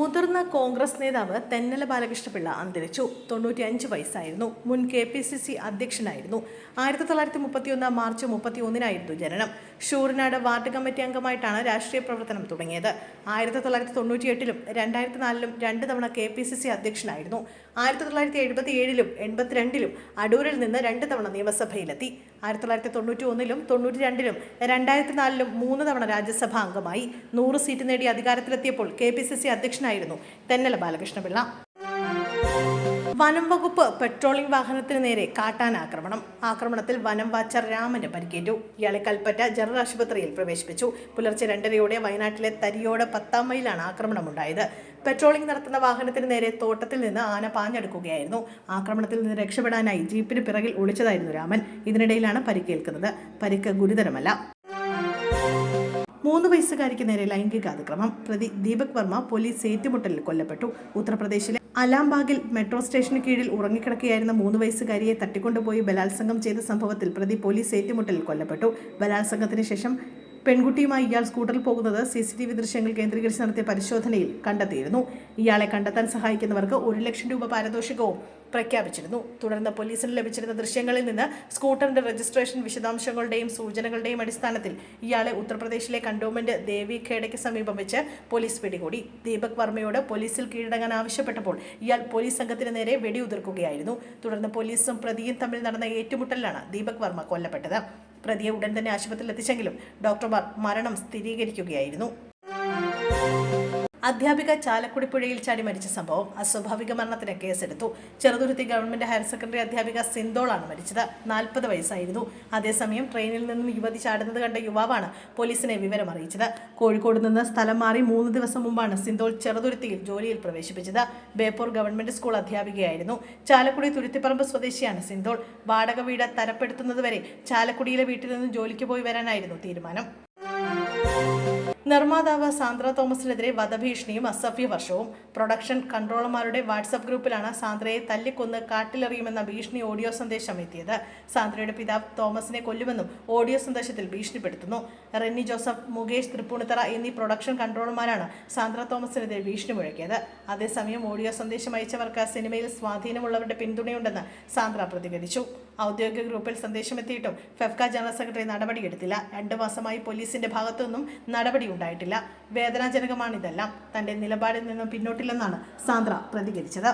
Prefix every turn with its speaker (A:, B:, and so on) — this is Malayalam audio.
A: മുതിർന്ന കോൺഗ്രസ് നേതാവ് തെന്നല ബാലകൃഷ്ണപിള്ള അന്തരിച്ചു. തൊണ്ണൂറ്റിയഞ്ച് വയസ്സായിരുന്നു. മുൻ കെ പി സി സി അധ്യക്ഷനായിരുന്നു. ആയിരത്തി തൊള്ളായിരത്തി മുപ്പത്തിയൊന്ന് മാർച്ച് മുപ്പത്തിയൊന്നിനായിരുന്നു ജനനം. ഷൂറിനാട് വാർഡ് കമ്മിറ്റി അംഗമായിട്ടാണ് രാഷ്ട്രീയ പ്രവർത്തനം തുടങ്ങിയത്. ആയിരത്തി തൊള്ളായിരത്തി തൊണ്ണൂറ്റിയെട്ടിലും രണ്ടായിരത്തി നാലിലും രണ്ട് തവണ കെ പി സി സി അധ്യക്ഷനായിരുന്നു. ആയിരത്തി തൊള്ളായിരത്തി എഴുപത്തി ഏഴിലും എൺപത്തിരണ്ടിലും അടൂരിൽ നിന്ന് രണ്ട് തവണ നിയമസഭയിലെത്തി. ആയിരത്തി തൊള്ളായിരത്തി തൊണ്ണൂറ്റി ഒന്നിലും തൊണ്ണൂറ്റി രണ്ടിലും രണ്ടായിരത്തി നാലിലും മൂന്ന് തവണ രാജ്യസഭാ അംഗമായി. നൂറ് സീറ്റ് നേടി അധികാരത്തിലെത്തിയപ്പോൾ കെ പി സി സി അധ്യക്ഷനായിരുന്നു തെന്നല ബാലകൃഷ്ണപിള്ള. വനം വകുപ്പ് പെട്രോളിംഗ് വാഹനത്തിന് നേരെ കാട്ടാൻ ആക്രമണം. ആക്രമണത്തിൽ വനം വാച്ചർ രാമന് പരിക്കേറ്റു. ഇയാളെ കൽപ്പറ്റ ജനറൽ ആശുപത്രിയിൽ പ്രവേശിപ്പിച്ചു. പുലർച്ചെ രണ്ടരയോടെ വയനാട്ടിലെ തരിയോട് പത്താം മൈലാണ് ആക്രമണമുണ്ടായത്. പെട്രോളിംഗ് നടത്തുന്ന വാഹനത്തിന് നേരെ തോട്ടത്തിൽ നിന്ന് ആന പാഞ്ഞെടുക്കുകയായിരുന്നു. ആക്രമണത്തിൽ നിന്ന് രക്ഷപ്പെടാനായി ജീപ്പിന് പിറകിൽ ഒളിച്ചതായിരുന്നു രാമൻ. ഇതിനിടയിലാണ് പരിക്കേൽക്കുന്നത്. പരിക്ക് ഗുരുതരമല്ല. മൂന്ന് വയസ്സുകാരിക്ക് നേരെ ലൈംഗിക അതിക്രമം. പ്രതി ദീപക് വർമ്മ പോലീസ് ഏറ്റുമുട്ടലിൽ കൊല്ലപ്പെട്ടു. ഉത്തർപ്രദേശിലെ അലാംബാഗിൽ മെട്രോ സ്റ്റേഷന് കീഴിൽ ഉറങ്ങിക്കിടക്കുകയായിരുന്ന മൂന്ന് വയസ്സുകാരിയെ തട്ടിക്കൊണ്ടുപോയി ബലാത്സംഗം ചെയ്ത സംഭവത്തിൽ പ്രതി പോലീസ് ഏറ്റുമുട്ടലിൽ കൊല്ലപ്പെട്ടു. ബലാത്സംഗത്തിന് ശേഷം പെൺകുട്ടിയുമായി ഇയാൾ സ്കൂട്ടറിൽ പോകുന്നത് സി സി ടി വി ദൃശ്യങ്ങൾ കേന്ദ്രീകരിച്ച് നടത്തിയ പരിശോധനയിൽ കണ്ടെത്തിയിരുന്നു. ഇയാളെ കണ്ടെത്താൻ സഹായിക്കുന്നവർക്ക് ഒരു ലക്ഷം രൂപ പാരിതോഷികവും പ്രഖ്യാപിച്ചിരുന്നു. തുടർന്ന് പോലീസിന് ലഭിച്ചിരുന്ന ദൃശ്യങ്ങളിൽ നിന്ന് സ്കൂട്ടറിന്റെ രജിസ്ട്രേഷൻ വിശദാംശങ്ങളുടെയും സൂചനകളുടെയും അടിസ്ഥാനത്തിൽ ഇയാളെ ഉത്തർപ്രദേശിലെ കണ്ടോൺമെന്റ് ദേവി ഖേഡയ്ക്ക് സമീപം വെച്ച് പോലീസ് പിടികൂടി. ദീപക് വർമ്മയോട് പോലീസിൽ കീഴടങ്ങാൻ ആവശ്യപ്പെട്ടപ്പോൾ ഇയാൾ പോലീസ് സംഘത്തിന് നേരെ വെടിയുതിർക്കുകയായിരുന്നു. തുടർന്ന് പോലീസും പ്രതിയും തമ്മിൽ നടന്ന ഏറ്റുമുട്ടലിലാണ് ദീപക് വർമ്മ കൊല്ലപ്പെട്ടത്. പ്രതിയെ ഉടൻ തന്നെ ആശുപത്രിയിൽ എത്തിച്ചെങ്കിലും ഡോക്ടർമാർ മരണം സ്ഥിരീകരിക്കുകയായിരുന്നു അധ്യാപിക ചാലക്കുടി പുഴയിൽ ചാടി മരിച്ച സംഭവം. അസ്വാഭാവിക മരണത്തിന് കേസെടുത്തു. ചെറുതുരുത്തി ഗവൺമെന്റ് ഹയർ സെക്കൻഡറി അധ്യാപിക സിന്തോളാണ് മരിച്ചത്. നാൽപ്പത് വയസ്സായിരുന്നു. അതേസമയം ട്രെയിനിൽ നിന്നും യുവതി ചാടുന്നത് കണ്ട യുവാവാണ് പോലീസിനെ വിവരം അറിയിച്ചത് കോഴിക്കോട് നിന്ന് സ്ഥലം മാറി മൂന്ന് ദിവസം മുമ്പാണ് സിന്തോൾ ചെറുതുരുത്തിയിൽ ജോലിയിൽ പ്രവേശിപ്പിച്ചത്. ബേപ്പൂർ ഗവൺമെന്റ് സ്കൂൾ അധ്യാപികയായിരുന്നു. ചാലക്കുടി തുരുത്തിപ്പറമ്പ് സ്വദേശിയാണ് സിന്തോൾ. വാടക വീട് തരപ്പെടുത്തുന്നതുവരെ ചാലക്കുടിയിലെ വീട്ടിൽ നിന്ന് ജോലിക്ക് പോയി വരാനായിരുന്നു തീരുമാനം. നിർമ്മാതാവ് സാന്ദ്ര തോമസിനെതിരെ വധഭീഷണിയും അസഭ്യ വർഷവും പ്രൊഡക്ഷൻ കൺട്രോളർമാരുടെ വാട്സപ്പ് ഗ്രൂപ്പിലാണ് സാന്ദ്രയെ തല്ലിക്കൊന്ന് കാട്ടിലെറിയുമെന്ന ഭീഷണി ഓഡിയോ സന്ദേശം എത്തിയത്. സാന്ദ്രയുടെ പിതാവ് തോമസിനെ കൊല്ലുമെന്നും ഓഡിയോ സന്ദേശത്തിൽ ഭീഷണിപ്പെടുത്തുന്നു. റെന്നി ജോസഫ് മുകേഷ് തൃപ്പൂണിത്തറ എന്നീ പ്രൊഡക്ഷൻ കൺട്രോളർമാരാണ് സാന്ദ്ര തോമസിനെതിരെ ഭീഷണി മുഴക്കിയത്. അതേസമയം ഓഡിയോ സന്ദേശം അയച്ചവർക്ക് സിനിമയിൽ സ്വാധീനമുള്ളവരുടെ പിന്തുണയുണ്ടെന്ന് സാന്ദ്ര പ്രതികരിച്ചു. ഔദ്യോഗിക ഗ്രൂപ്പിൽ സന്ദേശമെത്തിയിട്ടും ഫെഫ്ക ജനറൽ സെക്രട്ടറി നടപടിയെടുത്തില്ല. രണ്ടു മാസമായി പോലീസിന്റെ ഭാഗത്തുനിന്നും നടപടി ഉണ്ടായിട്ടില്ല വേദനാജനകമാണിതെല്ലാം. തന്റെ നിലപാടിൽ നിന്നും പിന്നോട്ടില്ലെന്നാണ് സാന്ദ്ര പ്രതികരിച്ചത്.